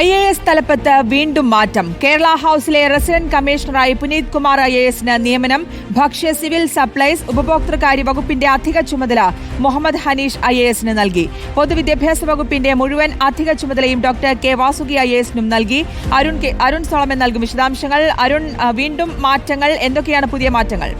I A S തലപ്പത്ത് വീണ്ടും മാറ്റം. കേരള ഹൌസിലെ റെസിഡന്റ് കമ്മീഷണറായി പുനീത് കുമാർ ഐ എ എസിന് നിയമനം. ഭക്ഷ്യ സിവിൽ സപ്ലൈസ് ഉപഭോക്തൃകാര്യ വകുപ്പിന്റെ അധിക ചുമതല മുഹമ്മദ് ഹനീഷ് ഐ എ എസിന് നൽകി. പൊതുവിദ്യാഭ്യാസ വകുപ്പിന്റെ മുഴുവൻ അധിക ചുമതലയും doctor K Vasuki I A എസിനും നൽകി. അരുൺ അരുൺ സോളമൻ നൽകും വിശദാംശങ്ങൾ. അരുൺ വീണ്ടും മാറ്റങ്ങൾ. എന്തൊക്കെയാണ് പുതിയ മാറ്റങ്ങൾ?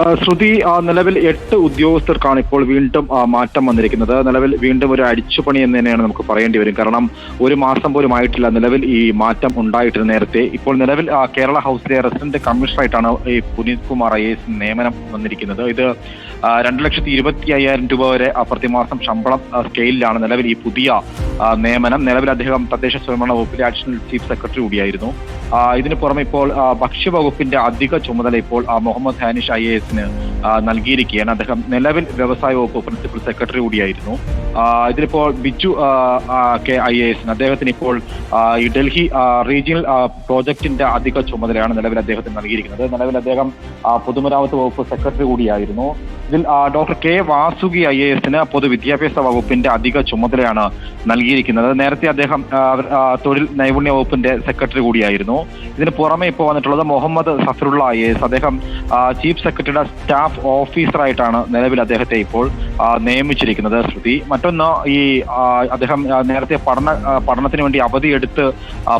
ശ്രുതി നിലവിൽ എട്ട് ഉദ്യോഗസ്ഥർക്കാണ് ഇപ്പോൾ വീണ്ടും മാറ്റം വന്നിരിക്കുന്നത്. നിലവിൽ വീണ്ടും ഒരു അടിച്ചുപണി എന്ന് തന്നെയാണ് നമുക്ക് പറയേണ്ടി വരും. കാരണം ഒരു മാസം പോലും ആയിട്ടില്ല. നിലവിൽ ഈ മാറ്റം ഉണ്ടായിട്ടില്ല നേരത്തെ. ഇപ്പോൾ നിലവിൽ കേരള ഹൗസിലെ റെസിഡന്റ് കമ്മീഷണറായിട്ടാണ് ഈ പുനീത് കുമാർ ഐ എസ് നിയമനം വന്നിരിക്കുന്നത്. ഇത് രണ്ട് ലക്ഷത്തി ഇരുപത്തി അയ്യായിരം രൂപ വരെ പ്രതിമാസം ശമ്പളം സ്കെയിലിലാണ്. നിലവിൽ ഈ പുതിയ നിയമനം. നിലവിൽ അദ്ദേഹം തദ്ദേശ സ്വയംഭരണ വകുപ്പിലെ അഡീഷണൽ ചീഫ് സെക്രട്ടറി കൂടിയായിരുന്നു. ഇതിനു പുറമെ ഇപ്പോൾ ഭക്ഷ്യവകുപ്പിന്റെ അധിക ചുമതല ഇപ്പോൾ മുഹമ്മദ് ഹാനിഷ് ഐ എ എസിന് നൽകിയിരിക്കുകയാണ്. അദ്ദേഹം നിലവിൽ വ്യവസായ വകുപ്പ് പ്രിൻസിപ്പൽ സെക്രട്ടറി കൂടിയായിരുന്നു. ഇതിലിപ്പോൾ ബിജു കെ ഐ എ എസിന് അദ്ദേഹത്തിന് ഇപ്പോൾ ഈ ഡൽഹി റീജിയണൽ പ്രോജക്റ്റിന്റെ അധിക ചുമതലയാണ് നിലവിൽ അദ്ദേഹത്തിന് നൽകിയിരിക്കുന്നത്. നിലവിൽ അദ്ദേഹം പൊതുമരാമത്ത് വകുപ്പ് സെക്രട്ടറി കൂടിയായിരുന്നു. ഇതിൽ doctor K Vasuki I A എസിന് പൊതുവിദ്യാഭ്യാസ വകുപ്പിന്റെ അധിക ചുമതലയാണ് നൽകിയിരിക്കുന്നത്. നേരത്തെ അദ്ദേഹം തൊഴിൽ നൈപുണ്യ വകുപ്പിന്റെ സെക്രട്ടറി കൂടിയായിരുന്നു. ഇതിന് പുറമെ ഇപ്പോൾ വന്നിട്ടുള്ളത് Muhammad Zafarulla I A S. അദ്ദേഹം ചീഫ് സെക്രട്ടറിയുടെ സ്റ്റാഫ് ഓഫീസറായിട്ടാണ് നിലവിൽ അദ്ദേഹത്തെ ഇപ്പോൾ നിയമിച്ചിരിക്കുന്നത് ശ്രുതി. മറ്റൊന്ന് ഈ അദ്ദേഹം നേരത്തെ പഠന പഠനത്തിന് വേണ്ടി അവധി എടുത്ത്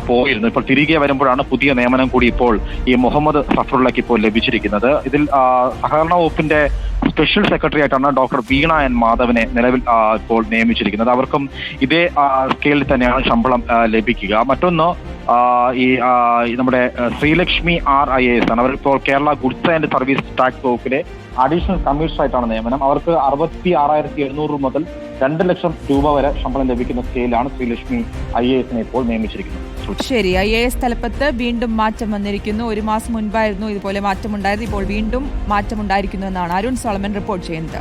പോയിരുന്നു. ഇപ്പോൾ തിരികെ വരുമ്പോഴാണ് പുതിയ നിയമനം കൂടി ഇപ്പോൾ ഈ മുഹമ്മദ് സഫറുള്ളക്ക് ഇപ്പോൾ ലഭിച്ചിരിക്കുന്നത്. ഇതിൽ സഹകരണ വകുപ്പിന്റെ സ്പെഷ്യൽ സെക്രട്ടറി ആയിട്ടാണ് ഡോക്ടർ വീണ എൻ മാധവനെ നിലവിൽ ഇപ്പോൾ നിയമിച്ചിരിക്കുന്നത്. അവർക്കും ഇതേ സ്കെയിലിൽ തന്നെയാണ് ശമ്പളം ലഭിക്കുക. മറ്റൊന്ന് ഈ നമ്മുടെ ശ്രീലക്ഷ്മി ആർ ഐ എസ് ആണ്. അവരിപ്പോൾ Kerala goods and service tax വകുപ്പിലെ അഡീഷണൽ കമ്മീഷണറായിട്ടാണ് നിയമനം. അവർക്ക് അറുപത്തി ആറായിരത്തി എഴുന്നൂറ് മുതൽ രണ്ട് ലക്ഷം രൂപ വരെ ശമ്പളം ലഭിക്കുന്ന സ്കെയിലാണ് ശ്രീലക്ഷ്മി ഐ എ എസിനെ ഇപ്പോൾ നിയമിച്ചിരിക്കുന്നത്. ശരി ഐ എ എസ് തലപ്പത്ത് വീണ്ടും മാറ്റം വന്നിരിക്കുന്നു. ഒരു മാസം മുൻപായിരുന്നു ഇതുപോലെ മാറ്റമുണ്ടായത്. ഇപ്പോൾ വീണ്ടും മാറ്റമുണ്ടായിരിക്കുന്നു എന്നാണ് അരുൺ സോളമൻ റിപ്പോർട്ട് ചെയ്യുന്നത്.